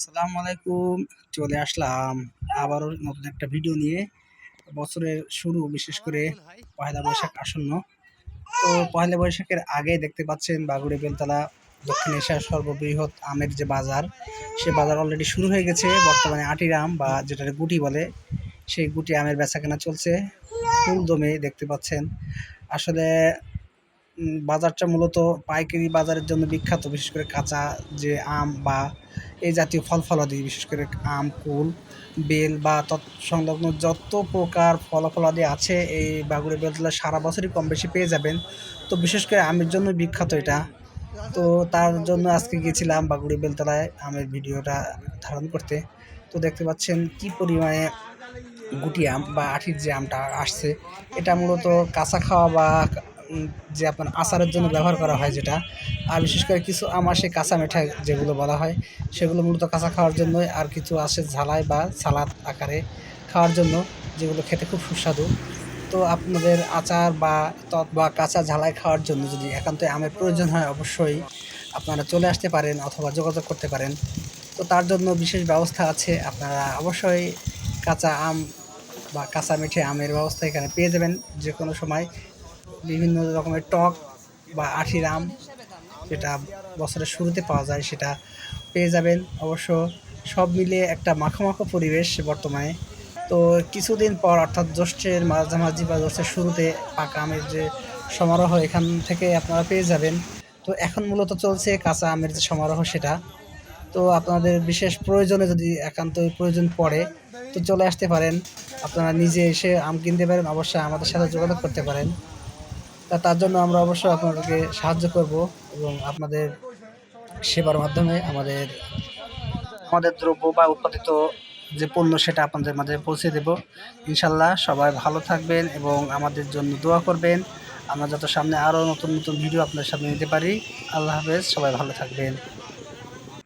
আসসালামু আলাইকুম। চলে আসলাম আবারও নতুন একটা ভিডিও নিয়ে। বছরের শুরু বিশেষ করে পয়লা বৈশাখ আসন্ন। তো পয়লা বৈশাখের আগে দেখতে পাচ্ছেন বাগুড়ি, বেলতলা, দক্ষিণ এশিয়ার সর্ববৃহৎ আমের যে বাজার, সে বাজার অলরেডি শুরু হয়ে গেছে। বর্তমানে আটির আম বা যেটা গুটি বলে, সেই গুটি আমের বেচাকেনা চলছে। ফুল দমে দেখতে পাচ্ছেন। আসলে বাজারটা মূলত পাইকারি বাজারের জন্য বিখ্যাত, বিশেষ করে কাঁচা যে আম বা এই জাতীয় ফল ফলাদি, বিশেষ করে আম, কুল, বেল বা তৎসংলগ্ন যত প্রকার ফল ফলাদি আছে এই বাগুড়ি বেলতলা সারা বছরই কম বেশি পেয়ে যাবেন। তো বিশেষ করে আমের জন্য বিখ্যাত এটা। তো তার জন্য আজকে গেছিলাম বাগুড়ি বেলতলায় আমের ভিডিওটা ধারণ করতে। তো দেখতে পাচ্ছেন কি পরিমাণে গুটি আম বা আঠির যে আমটা আসছে। এটা মূলত কাঁচা খাওয়া বা যে আপনার আচারের জন্য ব্যবহার করা হয় যেটা, আর বিশেষ করে কিছু আম আসে কাঁচা মিঠাই যেগুলো বলা হয়, সেগুলো মূলত কাঁচা খাওয়ার জন্য আর কিছু আসে ঝালাই বা সালাদ আকারে খাওয়ার জন্য, যেগুলো খেতে খুব সুস্বাদু। তো আপনাদের আচার বা টক বা কাঁচা ঝালাই খাওয়ার জন্য যদি একান্ত আমের প্রয়োজন হয়, অবশ্যই আপনারা চলে আসতে পারেন অথবা যোগাযোগ করতে পারেন। তো তার জন্য বিশেষ ব্যবস্থা আছে, আপনারা অবশ্যই কাঁচা আম বা কাঁচা মিঠে আমের ব্যবস্থা এখানে পেয়ে যাবেন। যে কোনো সময় বিভিন্ন রকমের টক বা আঠির আম যেটা বছরের শুরুতে পাওয়া যায়, সেটা পেয়ে যাবেন। অবশ্য সব মিলিয়ে একটা মাখো মাখো পরিবেশ বর্তমানে। তো কিছুদিন পর অর্থাৎ জ্যৈষ্ঠের মাঝামাঝি বা জ্যৈষ্ঠের শুরুতে পাকা আমের যে সমারোহ, এখান থেকে আপনারা পেয়ে যাবেন। তো এখন মূলত চলছে কাঁচা আমের যে সমারোহ, সেটা। তো আপনাদের বিশেষ প্রয়োজনে যদি একান্ত প্রয়োজন পড়ে, তো চলে আসতে পারেন। আপনারা নিজে এসে আম কিনতে পারেন, অবশ্যই আমাদের সাথে যোগাযোগ করতে পারেন। তা তার জন্য আমরা অবশ্যই আপনাদেরকে সাহায্য করব এবং আপনাদের সেবার মাধ্যমে আমাদের আমাদের দ্রব্য বা উৎপাদিত যে পণ্য সেটা আপনাদের মাঝে পৌঁছে দেব। ইনশাল্লাহ সবাই ভালো থাকবেন এবং আমাদের জন্য দোয়া করবেন। আমরা যত সামনে আরও নতুন নতুন ভিডিও আপনাদের সামনে নিতে পারি। আল্লাহ হাফেজ, সবাই ভালো থাকবেন।